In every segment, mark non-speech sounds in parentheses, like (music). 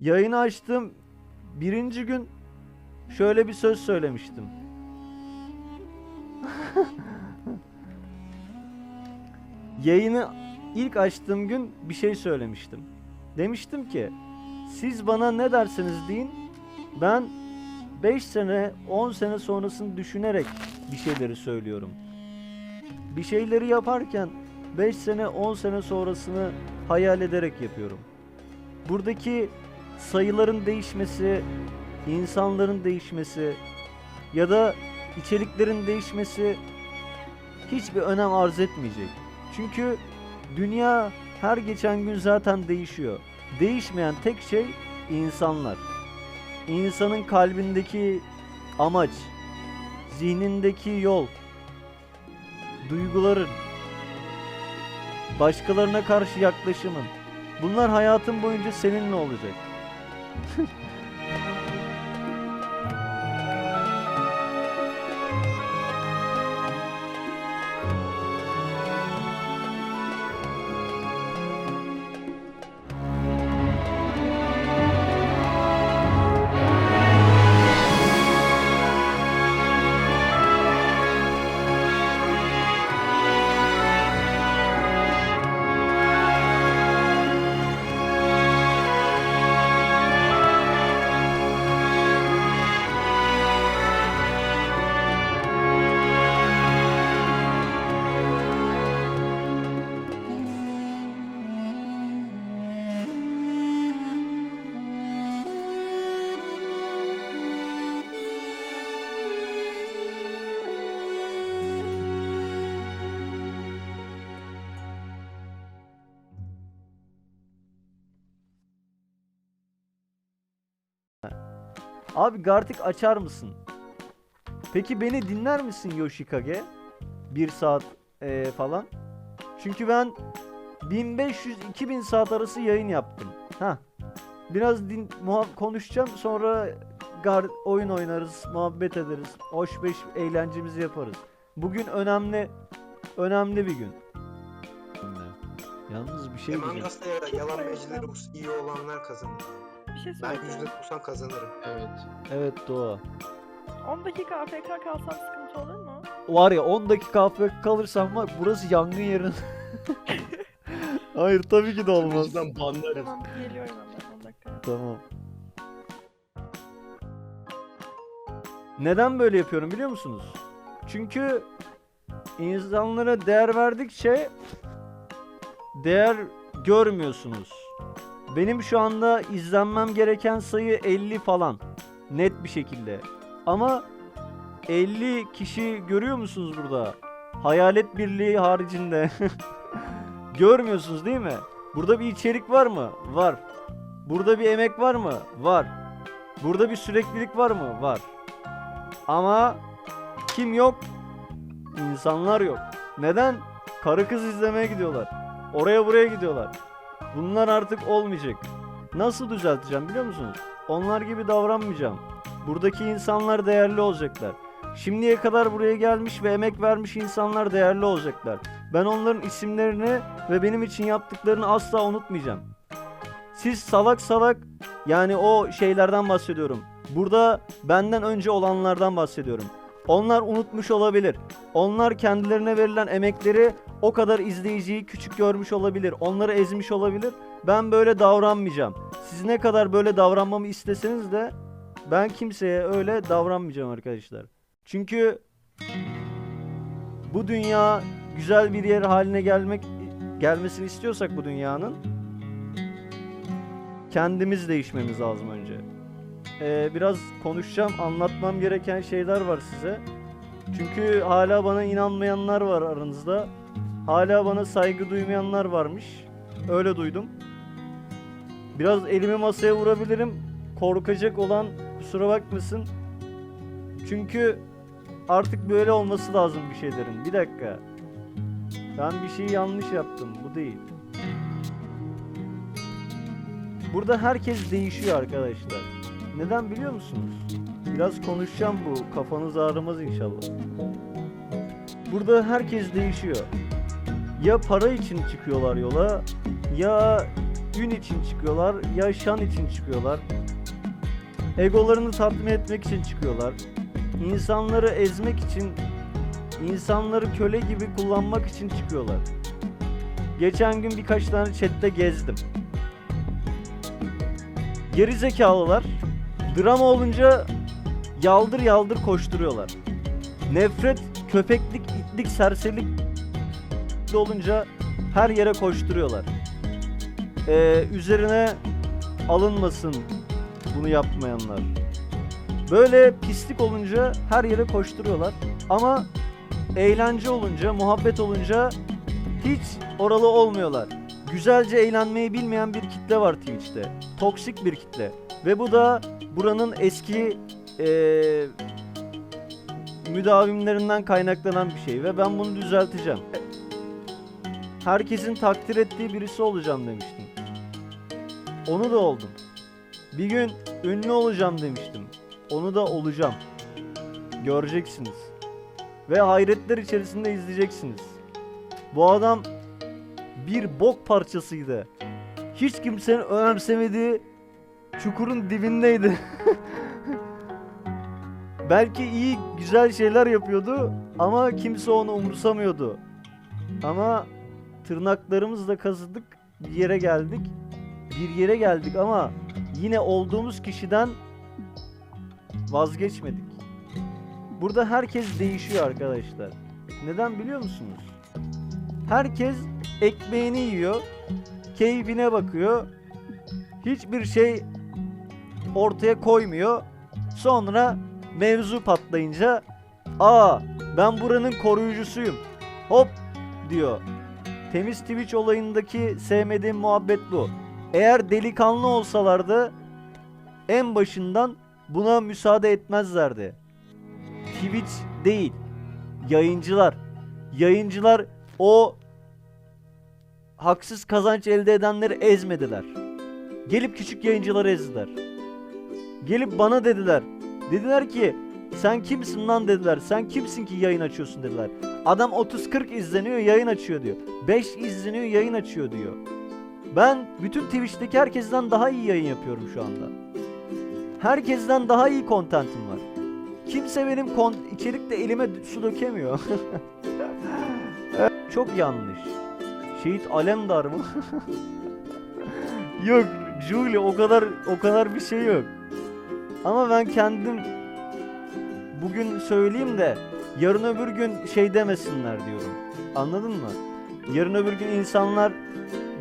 Yayını açtım. Birinci gün şöyle bir söz söylemiştim. Yayını ilk açtığım gün bir şey söylemiştim. Demiştim ki siz bana ne derseniz deyin ben 5 sene 10 sene sonrasını düşünerek bir şeyleri söylüyorum. Bir şeyleri yaparken 5 sene 10 sene sonrasını hayal ederek yapıyorum. Buradaki sayıların değişmesi, insanların değişmesi ya da içeriklerin değişmesi hiçbir önem arz etmeyecek. Çünkü dünya her geçen gün zaten değişiyor. Değişmeyen tek şey insanlar. İnsanın kalbindeki amaç, zihnindeki yol, duyguların, başkalarına karşı yaklaşımın. Bunlar hayatın boyunca seninle olacak. Yeah. (laughs) Abi Gartic açar mısın? Peki beni dinler misin Yoshikage? Bir saat eee, falan. Çünkü ben 1500-2000 saat arası yayın yaptım. Ha. Biraz din muha- konuşacağım sonra gar oyun oynarız, muhabbet ederiz. Hoş beş eğlencemizi yaparız. Bugün önemli önemli bir gün. Yalnız bir şey Among diyeceğim. Yalan mecileri iyi olanlar kazanır. Şey Ben söyleyeceğim. %90 kazanırım. Evet. Evet Doğa. 10 dakika AFK kalsam sıkıntı olur mu? Var ya 10 dakika AFK kalırsam var burası yangın yerin. (laughs) Hayır tabii ki de olmaz. yüzden banlarız. Tamam geliyorum hemen 10 dakika. Tamam. Neden böyle yapıyorum biliyor musunuz? Çünkü insanlara değer verdikçe değer görmüyorsunuz. Benim şu anda izlenmem gereken sayı 50 falan. Net bir şekilde. Ama 50 kişi görüyor musunuz burada? Hayalet birliği haricinde. (laughs) Görmüyorsunuz değil mi? Burada bir içerik var mı? Var. Burada bir emek var mı? Var. Burada bir süreklilik var mı? Var. Ama kim yok? İnsanlar yok. Neden? Karı kız izlemeye gidiyorlar. Oraya buraya gidiyorlar. Bunlar artık olmayacak. Nasıl düzelteceğim biliyor musunuz? Onlar gibi davranmayacağım. Buradaki insanlar değerli olacaklar. Şimdiye kadar buraya gelmiş ve emek vermiş insanlar değerli olacaklar. Ben onların isimlerini ve benim için yaptıklarını asla unutmayacağım. Siz salak salak yani o şeylerden bahsediyorum. Burada benden önce olanlardan bahsediyorum. Onlar unutmuş olabilir. Onlar kendilerine verilen emekleri o kadar izleyiciyi küçük görmüş olabilir. Onları ezmiş olabilir. Ben böyle davranmayacağım. Siz ne kadar böyle davranmamı isteseniz de ben kimseye öyle davranmayacağım arkadaşlar. Çünkü bu dünya güzel bir yer haline gelmek gelmesini istiyorsak bu dünyanın kendimiz değişmemiz lazım önce. Ee, biraz konuşacağım, anlatmam gereken şeyler var size. Çünkü hala bana inanmayanlar var aranızda. Hala bana saygı duymayanlar varmış. Öyle duydum. Biraz elimi masaya vurabilirim. Korkacak olan kusura bakmasın. Çünkü artık böyle olması lazım bir şeylerin. Bir dakika. Ben bir şeyi yanlış yaptım. Bu değil. Burada herkes değişiyor arkadaşlar. Neden biliyor musunuz? Biraz konuşacağım bu. Kafanız ağrımaz inşallah. Burada herkes değişiyor. Ya para için çıkıyorlar yola ya ün için çıkıyorlar ya şan için çıkıyorlar. Egolarını tatmin etmek için çıkıyorlar. İnsanları ezmek için, insanları köle gibi kullanmak için çıkıyorlar. Geçen gün birkaç tane chatte gezdim. Geri zekalılar drama olunca yaldır yaldır koşturuyorlar. Nefret, köpeklik, itlik, serserilik olunca her yere koşturuyorlar. Ee, üzerine alınmasın bunu yapmayanlar. Böyle pislik olunca her yere koşturuyorlar. Ama eğlence olunca, muhabbet olunca hiç oralı olmuyorlar. Güzelce eğlenmeyi bilmeyen bir kitle var Twitch'te. Toksik bir kitle. Ve bu da buranın eski eee müdavimlerinden kaynaklanan bir şey. Ve ben bunu düzelteceğim. Herkesin takdir ettiği birisi olacağım demiştim. Onu da oldum. Bir gün ünlü olacağım demiştim. Onu da olacağım. Göreceksiniz. Ve hayretler içerisinde izleyeceksiniz. Bu adam bir bok parçasıydı. Hiç kimsenin önemsemediği çukurun dibindeydi. Belki iyi güzel şeyler yapıyordu ama kimse onu umursamıyordu. Ama tırnaklarımızla kazıdık bir yere geldik. Bir yere geldik ama yine olduğumuz kişiden vazgeçmedik. Burada herkes değişiyor arkadaşlar. Neden biliyor musunuz? Herkes ekmeğini yiyor, keyfine bakıyor. Hiçbir şey ortaya koymuyor. Sonra mevzu patlayınca aa ben buranın koruyucusuyum. Hop diyor. Temiz Twitch olayındaki sevmediğim muhabbet bu. Eğer delikanlı olsalardı en başından buna müsaade etmezlerdi. Twitch değil. Yayıncılar. Yayıncılar o haksız kazanç elde edenleri ezmediler. Gelip küçük yayıncıları ezdiler. Gelip bana dediler. Dediler ki sen kimsin lan dediler. Sen kimsin ki yayın açıyorsun dediler. Adam 30-40 izleniyor yayın açıyor diyor. 5 izleniyor yayın açıyor diyor. Ben bütün Twitch'teki herkesten daha iyi yayın yapıyorum şu anda. Herkesten daha iyi kontentim var. Kimse benim içerikte elime su dökemiyor. (laughs) Çok yanlış. Şehit Alemdar mı? (laughs) yok, Julie o kadar o kadar bir şey yok. Ama ben kendim bugün söyleyeyim de yarın öbür gün şey demesinler diyorum. Anladın mı? Yarın öbür gün insanlar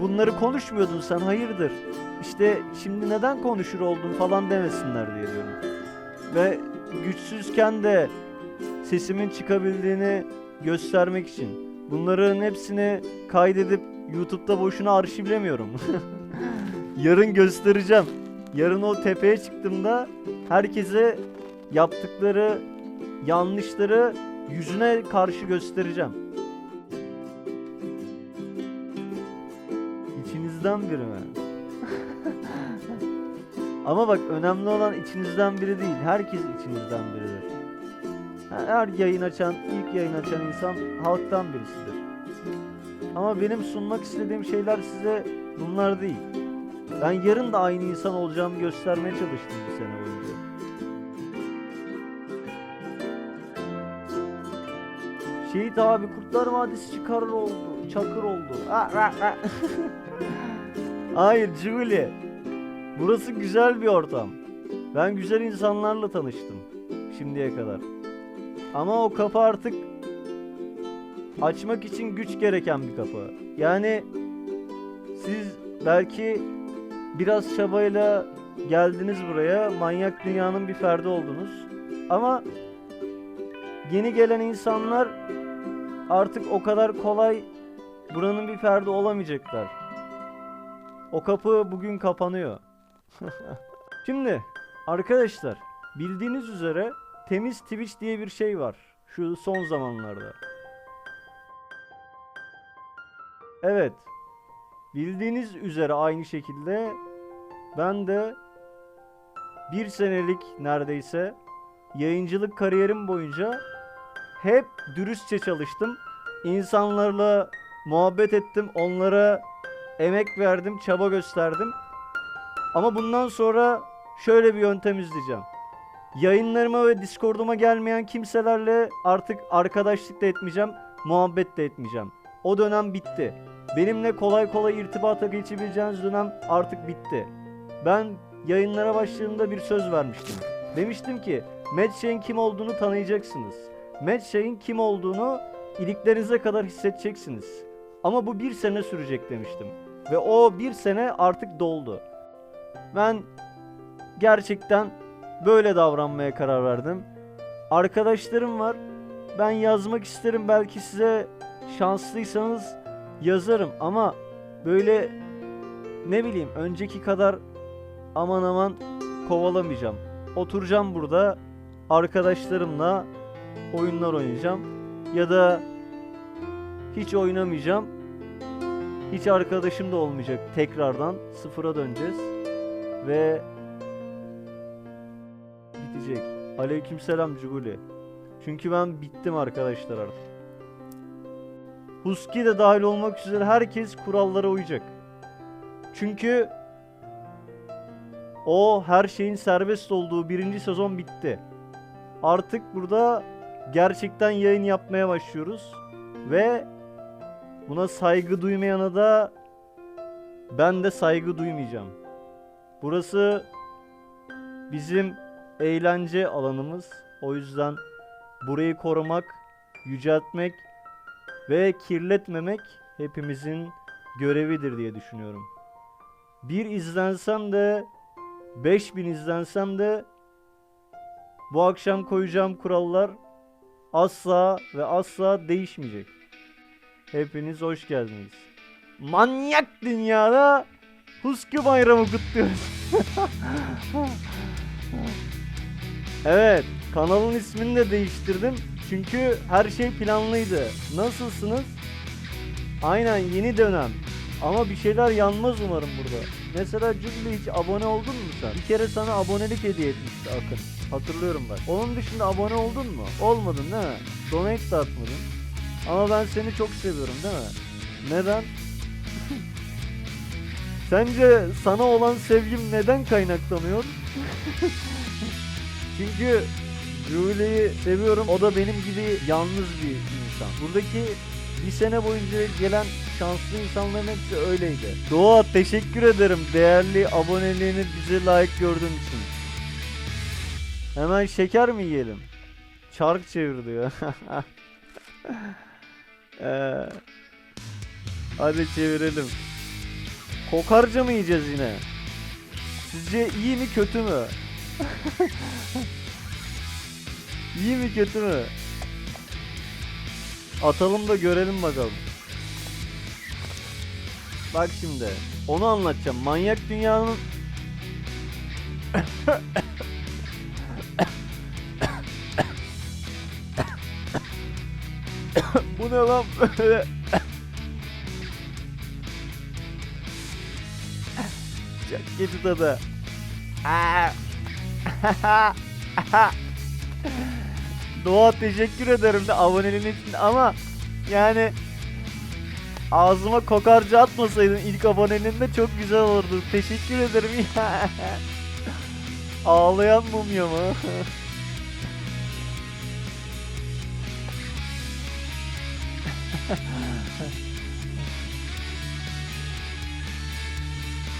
bunları konuşmuyordun sen hayırdır? İşte şimdi neden konuşur oldun falan demesinler diye diyorum. Ve güçsüzken de sesimin çıkabildiğini göstermek için bunların hepsini kaydedip YouTube'da boşuna arşivlemiyorum. (laughs) Yarın göstereceğim. Yarın o tepeye çıktığımda herkese yaptıkları yanlışları yüzüne karşı göstereceğim. İçinizden biri mi? (laughs) Ama bak önemli olan içinizden biri değil. Herkes içinizden biridir. Her yayın açan, ilk yayın açan insan halktan birisidir. Ama benim sunmak istediğim şeyler size bunlar değil. Ben yarın da aynı insan olacağımı göstermeye çalıştım bir sene boyunca. Şehit abi Kurtlar Vadisi çıkarır oldu, çakır oldu. Ah, ah, ah. (laughs) Hayır Julie. Burası güzel bir ortam. Ben güzel insanlarla tanıştım şimdiye kadar. Ama o kapı artık açmak için güç gereken bir kapı. Yani siz belki biraz çabayla geldiniz buraya, manyak dünyanın bir ferdi oldunuz. Ama yeni gelen insanlar artık o kadar kolay buranın bir ferdi olamayacaklar. O kapı bugün kapanıyor. (laughs) Şimdi arkadaşlar bildiğiniz üzere temiz Twitch diye bir şey var şu son zamanlarda. Evet. Bildiğiniz üzere aynı şekilde ben de bir senelik neredeyse yayıncılık kariyerim boyunca hep dürüstçe çalıştım. İnsanlarla muhabbet ettim. Onlara emek verdim, çaba gösterdim. Ama bundan sonra şöyle bir yöntem izleyeceğim. Yayınlarıma ve Discord'uma gelmeyen kimselerle artık arkadaşlık da etmeyeceğim, muhabbet de etmeyeceğim. O dönem bitti. Benimle kolay kolay irtibata geçebileceğiniz dönem artık bitti. Ben yayınlara başladığımda bir söz vermiştim. Demiştim ki Medshay'in kim olduğunu tanıyacaksınız. Medshay'in kim olduğunu iliklerinize kadar hissedeceksiniz. Ama bu bir sene sürecek demiştim. Ve o bir sene artık doldu. Ben gerçekten böyle davranmaya karar verdim. Arkadaşlarım var. Ben yazmak isterim belki size şanslıysanız yazarım ama böyle ne bileyim önceki kadar aman aman kovalamayacağım. Oturacağım burada arkadaşlarımla oyunlar oynayacağım ya da hiç oynamayacağım. Hiç arkadaşım da olmayacak. Tekrardan sıfıra döneceğiz ve bitecek. Aleykümselam Cuguli. Çünkü ben bittim arkadaşlar artık. Husky de dahil olmak üzere herkes kurallara uyacak. Çünkü o her şeyin serbest olduğu birinci sezon bitti. Artık burada gerçekten yayın yapmaya başlıyoruz. Ve buna saygı duymayana da ben de saygı duymayacağım. Burası bizim eğlence alanımız. O yüzden burayı korumak, yüceltmek ve kirletmemek hepimizin görevidir diye düşünüyorum. Bir izlensem de 5000 izlensem de bu akşam koyacağım kurallar asla ve asla değişmeyecek. Hepiniz hoş geldiniz. Manyak dünyada Husky bayramı kutluyoruz. (laughs) evet, kanalın ismini de değiştirdim. Çünkü her şey planlıydı. Nasılsınız? Aynen yeni dönem. Ama bir şeyler yanmaz umarım burada. Mesela Cümle hiç abone oldun mu sen? Bir kere sana abonelik hediye etmişti Akın. Hatırlıyorum bak. Onun dışında abone oldun mu? Olmadın değil mi? Donate de atmadın. Ama ben seni çok seviyorum değil mi? Neden? (laughs) Sence sana olan sevgim neden kaynaklanıyor? (laughs) Çünkü Julie'yi seviyorum. O da benim gibi yalnız bir insan. Buradaki bir sene boyunca gelen şanslı insanların hepsi öyleydi. Doğa teşekkür ederim değerli aboneliğini bize layık gördüğün için. Hemen şeker mi yiyelim? Çark çevir diyor. (laughs) Ee, hadi çevirelim. Kokarca mı yiyeceğiz yine? Sizce iyi mi kötü mü? (laughs) iyi mi kötü mü? Atalım da görelim bakalım. Bak şimdi. Onu anlatacağım. Manyak dünyanın (coughs) Bu ne lan? Çok kötü tadı. Aa. (laughs) Doğa teşekkür ederim de aboneliğin için ama yani ağzıma kokarca atmasaydın ilk aboneliğinde çok güzel olurdu. Teşekkür ederim ya. (laughs) Ağlayan mumya mı? (laughs)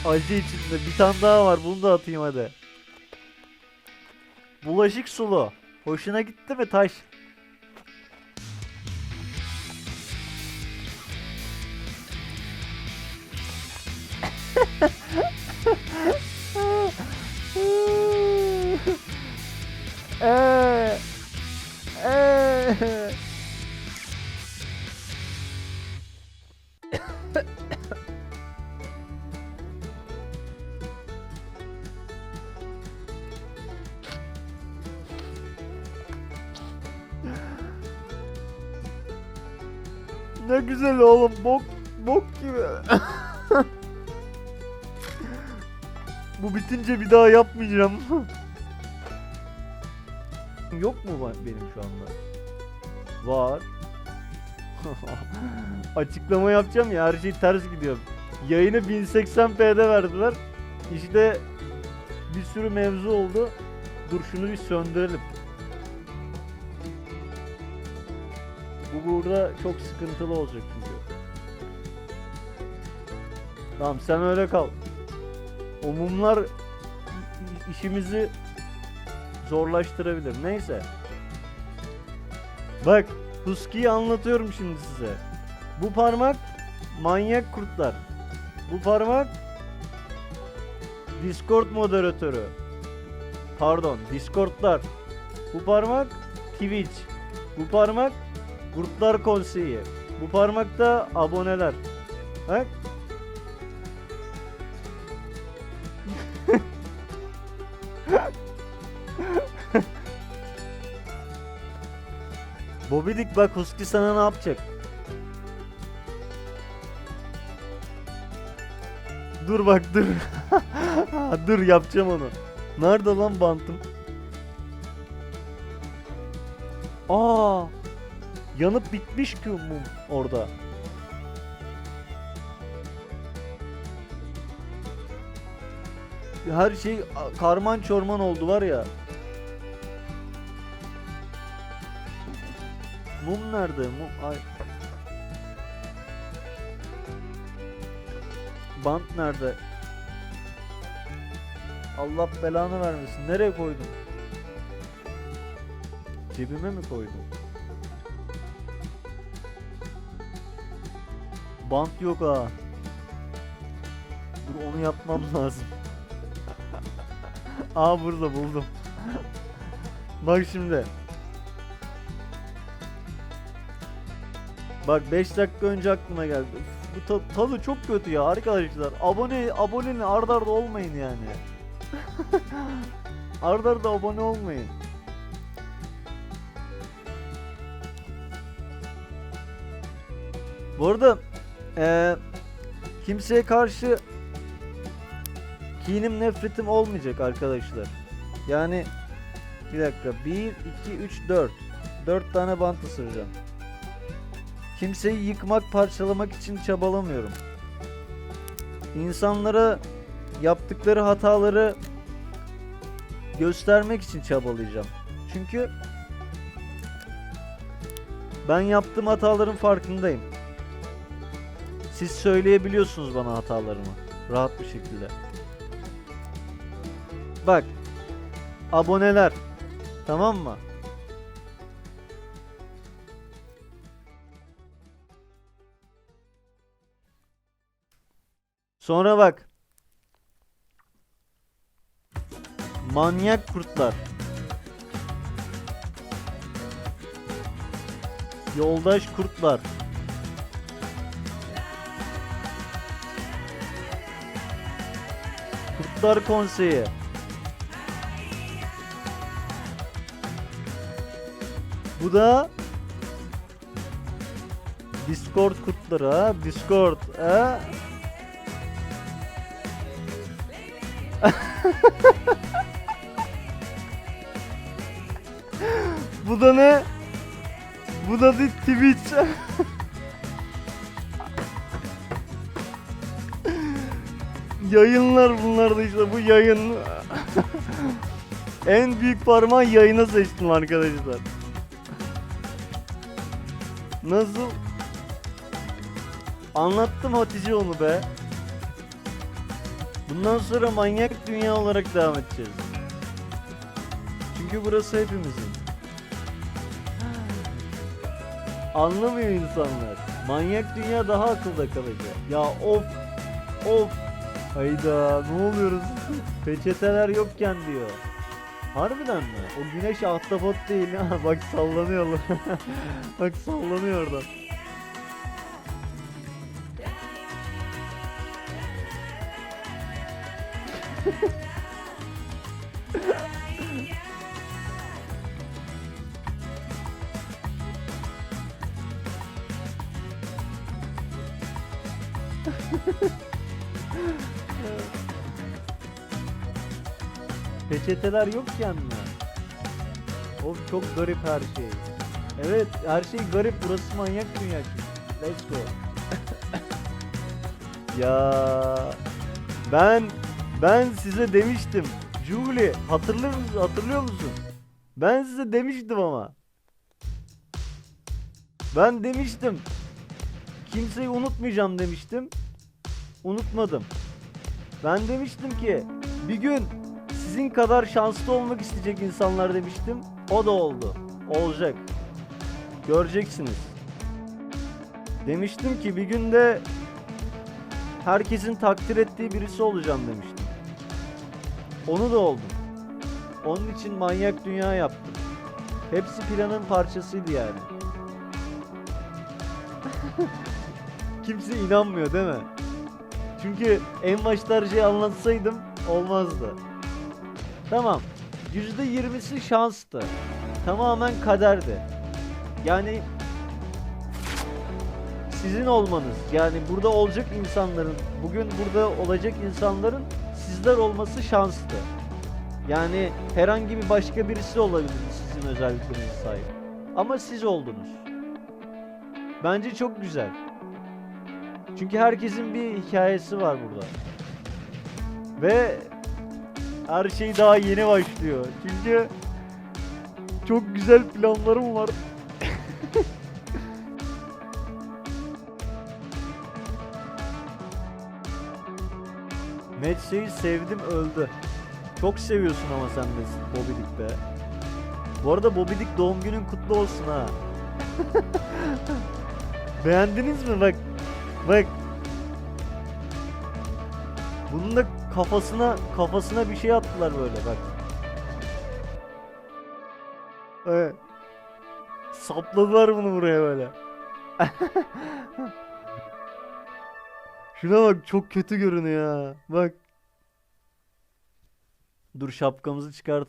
Acı içinde bir tane daha var bunu da atayım hadi. Bulaşık sulu. Hoşuna gitti mi taş? Eee. Eee. Ne güzel oğlum bok bok gibi. Bu bitince bir daha yapmayacağım. (laughs) Yok mu benim şu anda? Var. (laughs) Açıklama yapacağım ya her şey ters gidiyor. Yayını 1080p'de verdiler. İşte bir sürü mevzu oldu. Dur şunu bir söndürelim. Bu burada çok sıkıntılı olacak çünkü. Tamam sen öyle kal. O mumlar işimizi zorlaştırabilir. Neyse. Bak Husky'yi anlatıyorum şimdi size. Bu parmak manyak kurtlar. Bu parmak Discord moderatörü. Pardon, Discord'lar. Bu parmak Twitch. Bu parmak Kurtlar Konseyi. Bu parmakta aboneler. Bak. (laughs) Bobidik bak Husky sana ne yapacak? Dur bak dur. (laughs) dur yapacağım onu. Nerede lan bantım? Aa! Yanıp bitmiş ki mum orada. Her şey karman çorman oldu var ya. Mum nerede? Mum ay. Bant nerede? Allah belanı vermesin. Nereye koydum? Cebime mi koydum? Bant yok ha. Dur onu yapmam (laughs) lazım. Aa burada buldum. Bak şimdi. Bak 5 dakika önce aklıma geldi. Üf, bu ta- tadı çok kötü ya arkadaşlar. Abone abonenin ardarda arda olmayın yani. (laughs) ardarda arda abone olmayın. Bu arada eee, kimseye karşı kinim nefretim olmayacak arkadaşlar. Yani bir dakika 1 2 3 4 4 tane bant ısıracağım. Kimseyi yıkmak, parçalamak için çabalamıyorum. İnsanlara yaptıkları hataları göstermek için çabalayacağım. Çünkü ben yaptığım hataların farkındayım. Siz söyleyebiliyorsunuz bana hatalarımı rahat bir şekilde. Bak. Aboneler. Tamam mı? Sonra bak. Manyak kurtlar. Yoldaş kurtlar. Kurtlar Konseyi. Bu da Discord kurtları ha. Discord ha. (laughs) Bu da ne? Bu da bir Twitch. (laughs) Yayınlar bunlar da işte bu yayın. (laughs) en büyük parmağı yayına seçtim arkadaşlar. Nasıl? Anlattım Hatice onu be. Bundan sonra manyak dünya olarak devam edeceğiz. Çünkü burası hepimizin. Anlamıyor insanlar. Manyak dünya daha akılda kalacak. Ya of of. Hayda ne oluyoruz? Peçeteler yokken diyor. Harbiden mi? O güneş ahtapot değil ha. Bak sallanıyor lan. (laughs) Bak sallanıyor oradan. Peçeteler yokken mi? Of çok garip her şey. Evet her şey garip burası manyak dünya çünkü. Let's go. (laughs) Ya ben ben size demiştim. Julie hatırlıyor musun? Hatırlıyor musun? Ben size demiştim ama. Ben demiştim. Kimseyi unutmayacağım demiştim. Unutmadım. Ben demiştim ki bir gün sizin kadar şanslı olmak isteyecek insanlar demiştim. O da oldu. Olacak. Göreceksiniz. Demiştim ki bir günde herkesin takdir ettiği birisi olacağım demiştim. Onu da oldum. Onun için manyak dünya yaptım. Hepsi planın parçasıydı yani. (laughs) Kimse inanmıyor değil mi? Çünkü en başta her şeyi anlatsaydım olmazdı. Tamam. %20'si şanstı. Tamamen kaderdi. Yani sizin olmanız yani burada olacak insanların bugün burada olacak insanların sizler olması şanstı. Yani herhangi bir başka birisi olabilir sizin özelliklerinize sahip. Ama siz oldunuz. Bence çok güzel. Çünkü herkesin bir hikayesi var burada. Ve her şey daha yeni başlıyor. Çünkü çok güzel planlarım var. (laughs) Metse'yi sevdim öldü. Çok seviyorsun ama sen de Bobidik be. Bu arada Bobidik doğum günün kutlu olsun ha. (laughs) Beğendiniz mi bak. Bak. Bunun da kafasına kafasına bir şey attılar böyle bak. Evet. Sapladılar bunu buraya böyle. (laughs) Şuna bak çok kötü görünüyor. Bak. Dur şapkamızı çıkartalım.